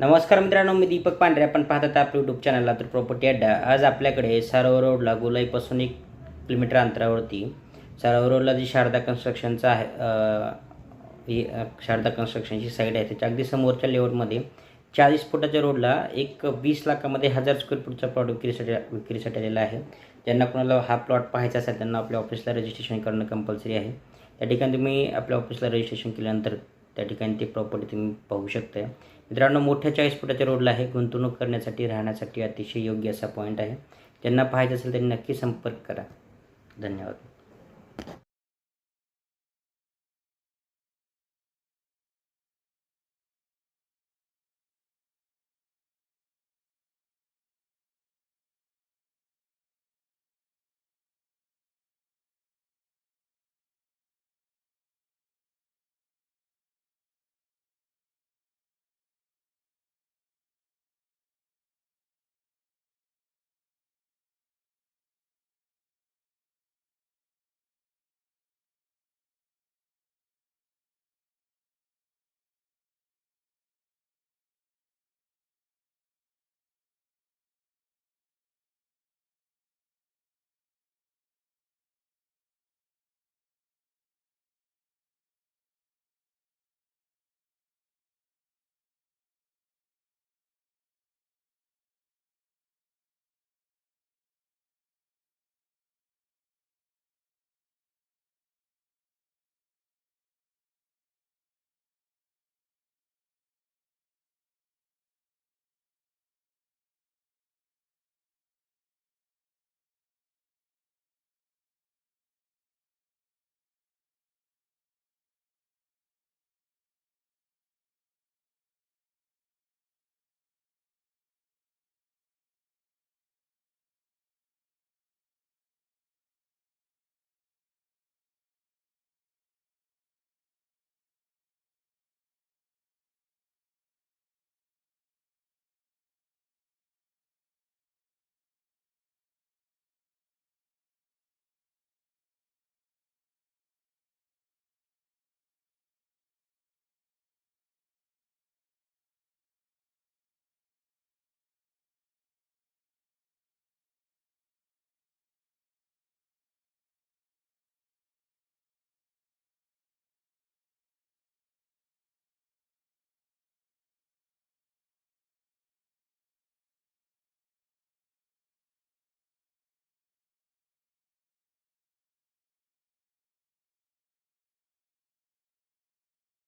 नमस्कार मित्रांनो मी दीपक पांढरे. आपण पाहतात आपल्या यूट्यूब चॅनलला तर प्रॉपर्टी अड्डा. आज आपल्याकडे सारोवर रोडला गोलाईपासून एक किलोमीटर अंतरावरती सारोवर रोडला जी शारदा कन्स्ट्रक्शनचा आहे ही शारदा कन्स्ट्रक्शनची साईड आहे त्याच्या अगदी समोरच्या लेवलमध्ये चाळीस फुटाच्या रोडला एक वीस लाखामध्ये हजार स्क्वेअर फूटचा प्लॉट विक्रीसाठी विक्रीसाठी आलेला आहे. ज्यांना कोणाला हा प्लॉट पाहायचा असेल त्यांना आपल्या ऑफिसला रजिस्ट्रेशन करणं कंपल्सरी आहे. त्या ठिकाणी तुम्ही आपल्या ऑफिसला रजिस्ट्रेशन केल्यानंतर त्या ठिकाणी ती प्रॉपर्टी तुम्ही पाहू शकता मित्रांनो मोठ्या चाळीस फुटाच्या रोडला आहे गुंतवणूक करण्यासाठी राहण्यासाठी अतिशय योग्य असा पॉईंट आहे. ज्यांना पाहायचं असेल त्यांनी नक्की संपर्क करा. धन्यवाद.